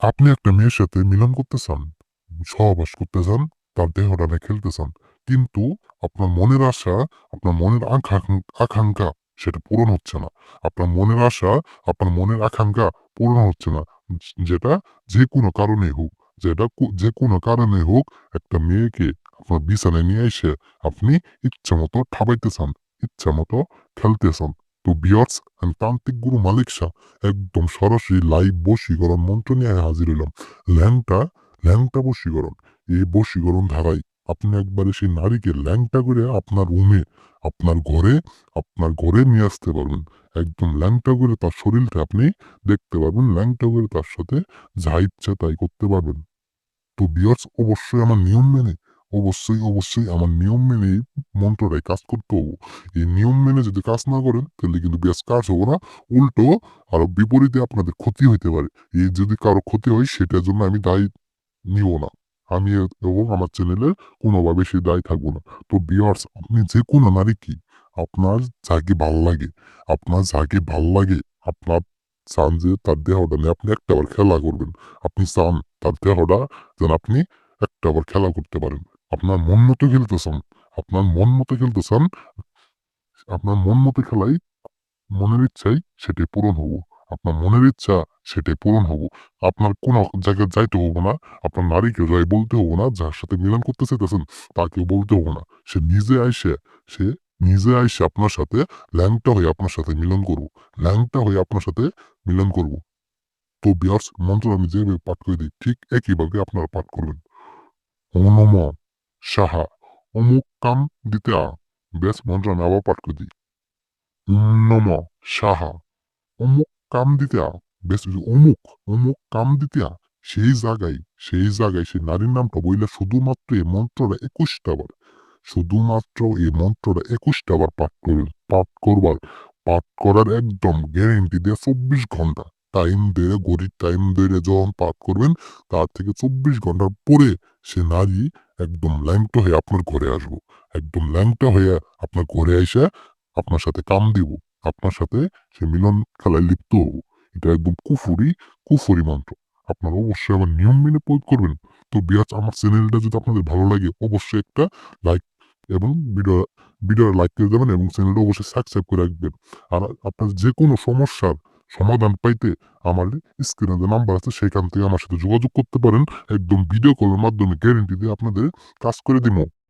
আপনি একটা মেয়ের সাথে মিলন করতে চান, সহবাস করতে চান, তার দেহটা নিয়ে খেলতে চান। কিন্তু আপনার মনের আশা, আপনার মনের আকাঙ্ক আকাঙ্ক্ষা সেটা পূরণ হচ্ছে না। আপনার মনের আশা, আপনার মনের আকাঙ্ক্ষা পূরণ হচ্ছে না। যেটা যে কোনো কারণে হোক, যেটা কো যেকোনো কারণে হোক একটা মেয়েকে আপনার বিছানায় নিয়ে এসে আপনি ইচ্ছামতো ঠাপাইতে চান, ইচ্ছামতো খেলতে চান। তো ভিউয়ার্স আমি তান্ত্রিক গুরু মালিক শাহ একদম সরাসরি লাইভ বশীকরণ মন্ত্র নিয়ে হাজির হইলাম। ল্যাংটা, ল্যাংটা বশীকরণ। এই বশীকরণ ধারায় আপনি একবারে সেই নারীকে ল্যাংটা করে আপনার রুমে, আপনার ঘরে, আপনার ঘরে নিয়ে আসতে পারবেন। একদম ল্যাংটা করে তার শরীরটা আপনি দেখতে পারবেন। ল্যাংটা করে তার সাথে যা ইচ্ছা তাই করতে পারবেন। তো ভিউয়ার্স অবশ্যই আমার নিয়ম মেনে, অবশ্যই, অবশ্যই আমার নিয়ম মেনে এই মন্ত্রটায় কাজ করতে হবে। এই নিয়ম মেনে যদি কাজ না করেন তাহলে কিন্তু ভিউয়ার্স কাজ হব না। উল্টো আরও বিপরীতে আপনাদের ক্ষতি হইতে পারে। এই যদি কারও ক্ষতি হয় সেটার জন্য আমি দায়ী নিব না। আমি এবং আমার চ্যানেলের কোনোভাবে সে দায়ী থাকব না। তো ভিউয়ার্স আপনি যে কোনো নারী কি আপনার যাকে ভালো লাগে, আপনার যাকে ভালো লাগে, আপনার চান যে তার দেহটা নিয়ে আপনি একটাবার খেলা করবেন। আপনি চান তার দেহটা যেন আপনি একটাবার খেলা করতে পারেন। আপনার মন মতো খেলতে চান, আপনার মন মতো খেলতে চান, আপনার মন মতো খেলাই মনের ইচ্ছাই সেটাই পূরণ হব। আপনার মনের ইচ্ছা সেটাই পূরণ হব। আপনার কোনো জায়গায় যাইতে হব না। আপনার নারীকে যাই বলতে হব না, যার সাথে মিলন করতে চাইতেছেন তাকেও বলতে হব না। সে নিজে আইসে, সে নিজে আইসে আপনার সাথে ল্যাংটা হয়ে আপনার সাথে মিলন করব। ল্যাংটা হয়ে আপনার সাথে মিলন করব। তো ভিউয়ার্স মন্ত্র আমি যেভাবে পাঠ করে দিই ঠিক একইভাবে আপনারা পাঠ করবেন। নমঃ সাহা অমুক কাম দিতে আ। ব্যাস মন্ত্র আমি পাঠ করে নমঃ সাহা অমুক কাম দিতে আ। ব্যাস অমুক, অমুক কাম দিতে আ। সেই জায়গায়, সেই জায়গায় সেই নারীর নামটা বইলে শুধুমাত্র এই মন্ত্রটা ২১ টা বার, শুধুমাত্র এই মন্ত্রটা ২১ টা বার পাঠ করবেন। পাঠ করবার, পাঠ করার একদম গ্যারান্টি দেয়া ২৪ ঘণ্টা টাইম ধইরা ঘড়ির টাইম ধইরা যখন পাঠ করবেন তার থেকে ২৪ ঘণ্টার পরে সে নারী একদম ল্যাংটা হয়ে আপনার ঘরে আসব। একদম ল্যাংটা হইয়া আপনার ঘরে আইসা আপনার সাথে কাম দিব। আপনার সাথে সে মিলন খেলায় লিপ্ত হব। এটা একদম কুফুরি, কুফুরি মন্ত্র। আপনারা অবশ্যই আমার নিয়ম মেনে প্রয়োগ করবেন। তো ভিউয়ার্স আমার চ্যানেলটা যদি আপনাদের ভালো লাগে অবশ্যই একটা লাইক এবং ভিডিও ভিডিওটা লাইক করে দেবেন এবং চ্যানেলটা অবশ্যই সাবস্ক্রাইব করে রাখবেন। আর আপনার যে কোনো সমস্যার সমাধান পাইতে আমার স্ক্রিনে যে নাম্বার আছে সেখান থেকে আমার সাথে যোগাযোগ করতে পারেন। একদম ভিডিও কলের মাধ্যমে গ্যারেন্টি দিয়ে আপনাদের কাজ করে দিমু।